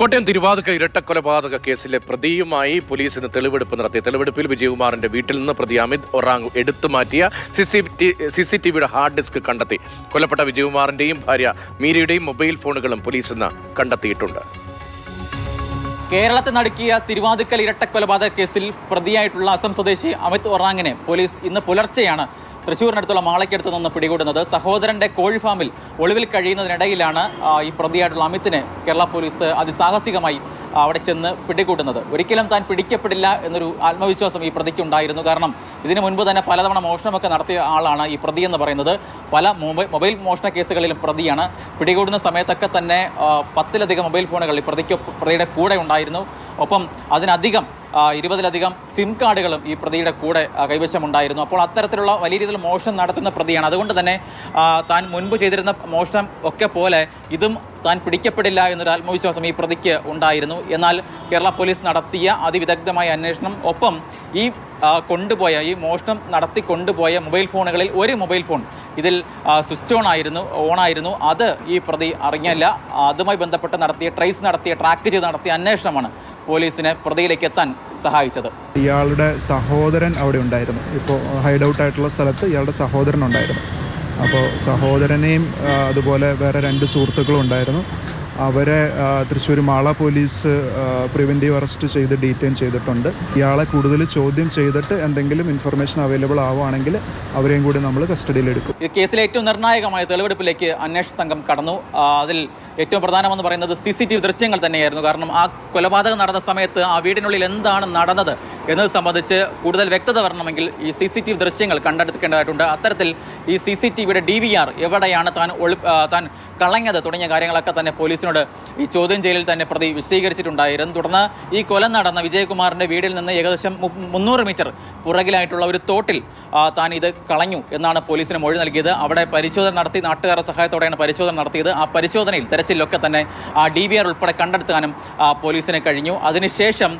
കോട്ടയം തിരുവാതുക്ക ഇരട്ടക്കൊലപാതക കേസിലെ പ്രതിയുമായി പോലീസ് ഇന്ന് തെളിവെടുപ്പ് നടത്തി. തെളിവെടുപ്പിൽ വിജയകുമാറിന്റെ വീട്ടിൽ നിന്ന് പ്രതി അമിത് ഒറാങ് എടുത്തു മാറ്റിയ C C T hard disk കണ്ടെത്തി. കൊല്ലപ്പെട്ട വിജയകുമാറിന്റെയും ഭാര്യ മീരയുടെയും മൊബൈൽ ഫോണുകളും പോലീസ് ഇന്ന് കണ്ടെത്തിയിട്ടുണ്ട്. കേരളത്തെ നടുക്കിയ തിരുവാതുക്കൽ ഇരട്ടക്കൊലപാതക കേസിൽ പ്രതിയായിട്ടുള്ള അസം സ്വദേശി അമിത് ഒറാങ്ങിനെ പോലീസ് ഇന്ന് പുലർച്ചെയാണ് തൃശ്ശൂരിനടുത്തുള്ള മാളയ്ക്കടുത്ത് നിന്ന് പിടികൂടുന്നത്. സഹോദരന്റെ കോഴി ഫാമിൽ ഒളിവിൽ കഴിയുന്നതിനിടയിലാണ് ഈ പ്രതിയായിട്ടുള്ള അമിത്തിനെ കേരള പോലീസ് അതിസാഹസികമായി അവിടെ ചെന്ന് പിടികൂടുന്നത്. ഒരിക്കലും താൻ പിടിക്കപ്പെടില്ല എന്നൊരു ആത്മവിശ്വാസം ഈ പ്രതിക്ക് ഉണ്ടായിരുന്നു. കാരണം ഇതിനു മുൻപ് തന്നെ പലതവണ മോഷണമൊക്കെ നടത്തിയ ആളാണ് ഈ പ്രതി എന്ന് പറയുന്നത്. പല മൊബൈൽ മോഷണ കേസുകളിലും പ്രതിയാണ്. പിടികൂടുന്ന സമയത്തൊക്കെ തന്നെ പത്തിലധികം മൊബൈൽ ഫോണുകൾ ഈ പ്രതിക്ക് പ്രതിയുടെ കൂടെ ഉണ്ടായിരുന്നു. ഒപ്പം അതിനധികം ഇരുപതിലധികം സിം കാർഡുകളും ഈ പ്രതിയുടെ കൂടെ കൈവശമുണ്ടായിരുന്നു. അപ്പോൾ അത്തരത്തിലുള്ള വലിയ രീതിയിൽ മോഷണം നടത്തുന്ന പ്രതിയാണ്. അതുകൊണ്ട് തന്നെ താൻ മുൻപ് ചെയ്തിരുന്ന മോഷണം ഒക്കെ പോലെ ഇതും താൻ പിടിക്കപ്പെടില്ല എന്നൊരു ആത്മവിശ്വാസം ഈ പ്രതിക്ക് ഉണ്ടായിരുന്നു. എന്നാൽ കേരള പോലീസ് നടത്തിയ അതിവിദഗ്ധമായ അന്വേഷണം ഒപ്പം ഈ കൊണ്ടുപോയ ഈ മോഷണം നടത്തി കൊണ്ടുപോയ മൊബൈൽ ഫോണുകളിൽ ഒരു മൊബൈൽ ഫോൺ ഇതിൽ സ്വിച്ച് ഓൺ ആയിരുന്നു ഓൺ ആയിരുന്നു. അത് ഈ പ്രതി അറിഞ്ഞില്ല. അതുമായി ബന്ധപ്പെട്ട് നടത്തിയ ട്രേസ് നടത്തിയ ട്രാക്ക് ചെയ്ത് നടത്തിയ അന്വേഷണമാണ് പോലീസിനെ പ്രതിയിലേക്ക് എത്താൻ സഹായിച്ചത്. ഇയാളുടെ സഹോദരൻ അവിടെ ഉണ്ടായിരുന്നു. ഇപ്പോൾ ഹൈഡ് ഔട്ട് ആയിട്ടുള്ള സ്ഥലത്ത് ഇയാളുടെ സഹോദരൻ ഉണ്ടായിരുന്നു. അപ്പോൾ സഹോദരനെയും അതുപോലെ വേറെ രണ്ട് സുഹൃത്തുക്കളും ഉണ്ടായിരുന്നു. അവരെ Thrissur Mala police preventive arrest ചെയ്ത് ഡീറ്റെയിൻ ചെയ്തിട്ടുണ്ട്. ഇയാളെ കൂടുതൽ ചോദ്യം ചെയ്തിട്ട് എന്തെങ്കിലും ഇൻഫർമേഷൻ അവൈലബിൾ ആവുകയാണെങ്കിൽ അവരെയും കൂടി നമ്മൾ കസ്റ്റഡിയിലെടുക്കും. ഈ കേസിലെ ഏറ്റവും നിർണായകമായ തെളിവെടുപ്പിലേക്ക് അന്വേഷണ സംഘം കടന്നു. അതിൽ ഏറ്റവും പ്രധാനമെന്ന് പറയുന്നത് സി സി ടി വി ദൃശ്യങ്ങൾ തന്നെയായിരുന്നു. കാരണം ആ കൊലപാതകം നടന്ന സമയത്ത് ആ വീടിനുള്ളിൽ എന്താണ് നടന്നത് എന്നത് സംബന്ധിച്ച് കൂടുതൽ വ്യക്തത വരണമെങ്കിൽ ഈ സി സി ടി വി ദൃശ്യങ്ങൾ കണ്ടെടുക്കേണ്ടതായിട്ടുണ്ട്. അത്തരത്തിൽ ഈ സി സി ടി വിയുടെ ഡി വി ആർ എവിടെയാണ് താൻ ഒളി താൻ കളഞ്ഞത് തുടങ്ങിയ കാര്യങ്ങളൊക്കെ തന്നെ പോലീസിനോട് ഈ ചോദ്യം ചെയ്യലിൽ തന്നെ പ്രതി വിശദീകരിച്ചിട്ടുണ്ടായിരുന്നു. തുടർന്ന് ഈ കൊല നടന്ന വിജയകുമാറിന്റെ വീടിൽ നിന്ന് ഏകദേശം മുന്നൂറ് മീറ്റർ പുറകിലായിട്ടുള്ള ഒരു തോട്ടിൽ താൻ ഇത് കളഞ്ഞു എന്നാണ് പോലീസിന് മൊഴി നൽകിയത്. അവിടെ പരിശോധന നടത്തി നാട്ടുകാരുടെ സഹായത്തോടെയാണ് പരിശോധന നടത്തിയത്. ആ പരിശോധനയിൽ തെരച്ചിലൊക്കെ തന്നെ ആ ഡി ഉൾപ്പെടെ കണ്ടെടുക്കാനും ആ, പോലീസിന് കഴിഞ്ഞു. അതിനുശേഷം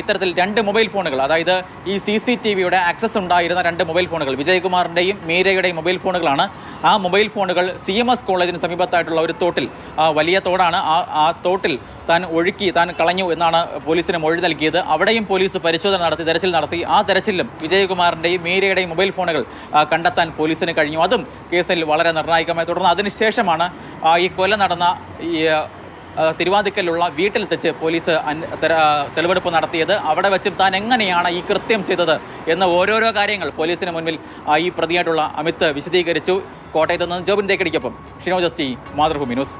ഇത്തരത്തിൽ രണ്ട് മൊബൈൽ ഫോണുകൾ അതായത് ഈ സി സി ടി വിയുടെ ആക്സസ് ഉണ്ടായിരുന്ന രണ്ട് മൊബൈൽ ഫോണുകൾ വിജയകുമാറിന്റെയും മീരയുടെയും മൊബൈൽ ഫോണുകളാണ്. ആ മൊബൈൽ ഫോണുകൾ സി എം എസ് കോളേജിന് സമീപത്തായിട്ടുള്ള ഒരു തോട്ടിൽ വലിയ തോടാണ്. ആ ആ തോട്ടിൽ താൻ ഒഴുക്കി താൻ കളഞ്ഞു എന്നാണ് പോലീസിന് മൊഴി നൽകിയത്. അവിടെയും പോലീസ് പരിശോധന നടത്തി തെരച്ചിൽ നടത്തി. ആ തെരച്ചിലും വിജയകുമാറിന്റെയും മീരയുടെയും മൊബൈൽ ഫോണുകൾ കണ്ടെത്താൻ പോലീസിന് കഴിഞ്ഞു. അതും കേസിൽ വളരെ നിർണായകമായി തുടർന്ന്. അതിനുശേഷമാണ് ഈ കൊല നടന്ന ഈ തിരുവാതിക്കലുള്ള വീട്ടിൽ വെച്ച് പോലീസ് തെളിവെടുപ്പ് നടത്തിയത്. അവിടെ വെച്ച് താൻ എങ്ങനെയാണ് ഈ കൃത്യം ചെയ്തത് എന്ന ഓരോരോ കാര്യങ്ങൾ പോലീസിന് മുന്നിൽ ഈ പ്രതിയായിട്ടുള്ള അമിത് വിശദീകരിച്ചു. കോട്ടയത്ത് നിന്ന് ജോബിൻ തേക്കടിക്കൊപ്പം. ഷിനോ ജസ്റ്റി മാതൃഭൂമി ന്യൂസ്.